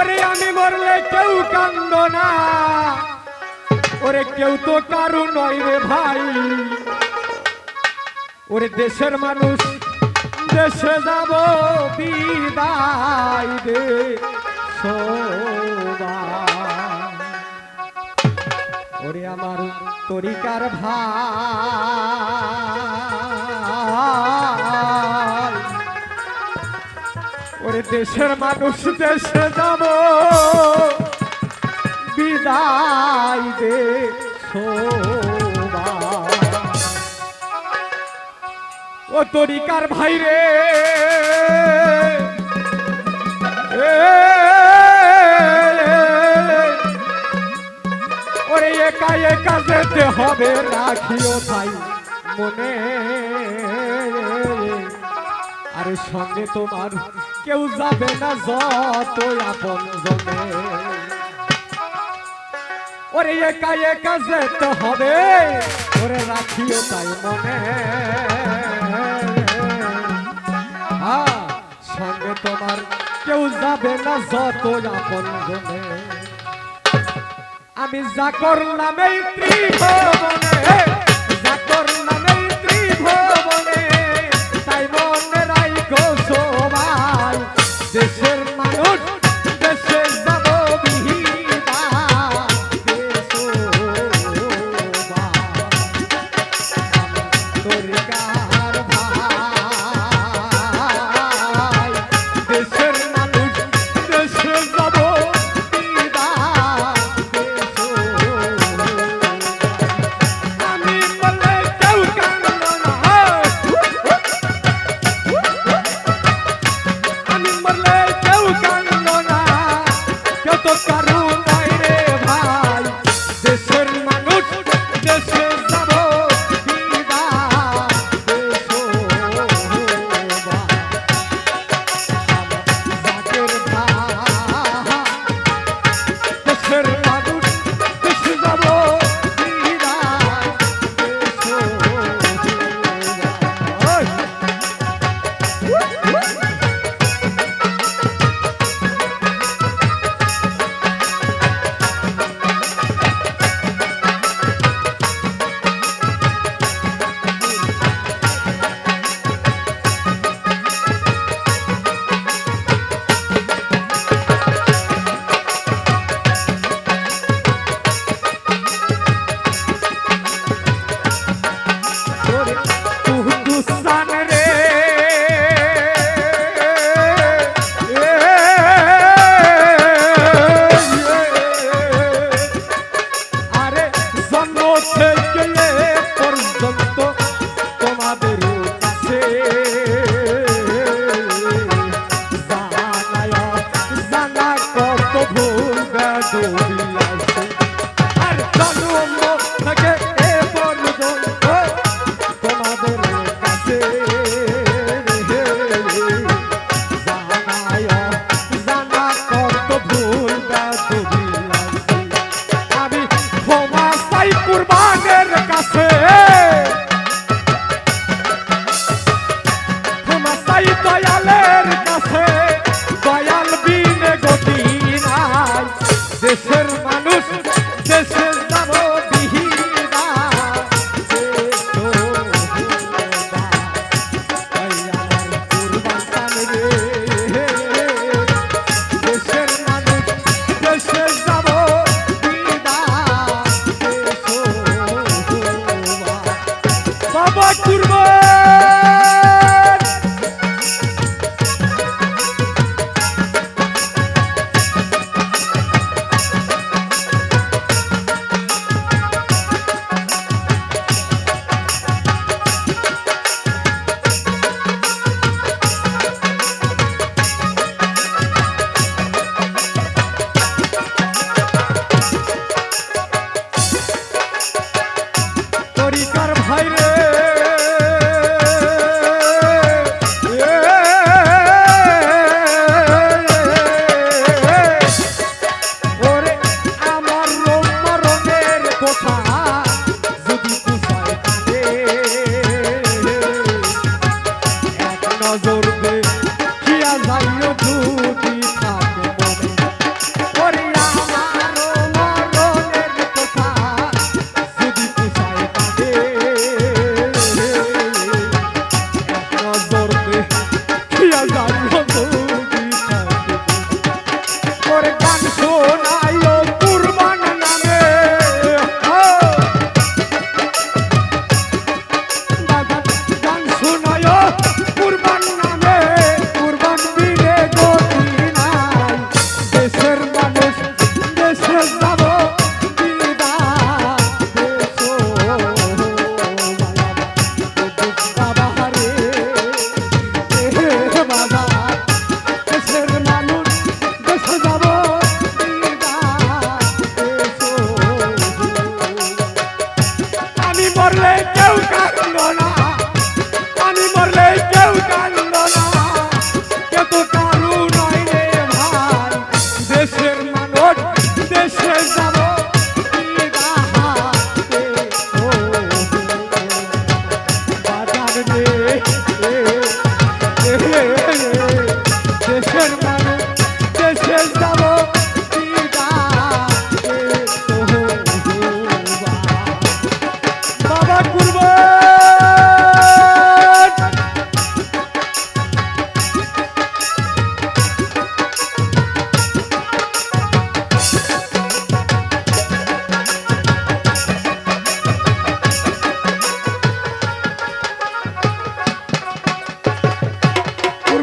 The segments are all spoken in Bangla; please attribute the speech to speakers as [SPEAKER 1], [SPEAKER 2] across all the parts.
[SPEAKER 1] ওরে আমি মরলে কেউ কান্দ না। ওরে কেউ তো কারু নয় রে ভাই। ওরে দেশের মানুষ, দেশে যাব বিদায় সবাই। ওরে আমার তরিকার ভাই। ওরে দেশের মানুষ, দেশে যাব। বিদায় দে। ও তরিকার ভাই রে। ওরে একা একা যেতে হবে, রাখিও ভাই মনে। আরে সঙ্গে তোমার কেউ যাবে না যত আপন জনে ওরে একা একা যেতে হবে, ওরে রাখিও তাই মনে। সঙ্গে তোমার কেউ যাবে না যত আপন জনে আমি যা করলাম এই ত্রিভুবনে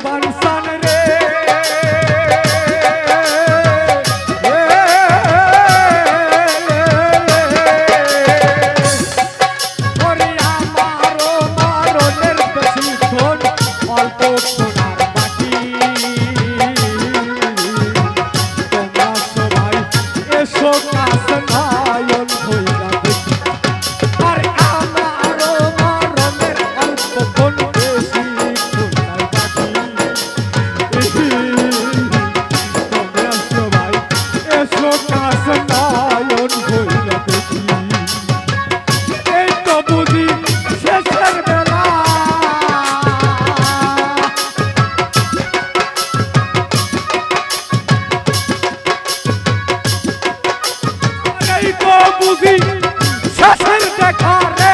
[SPEAKER 1] কুরবান এই তো বুঝি শেষের দেখা রে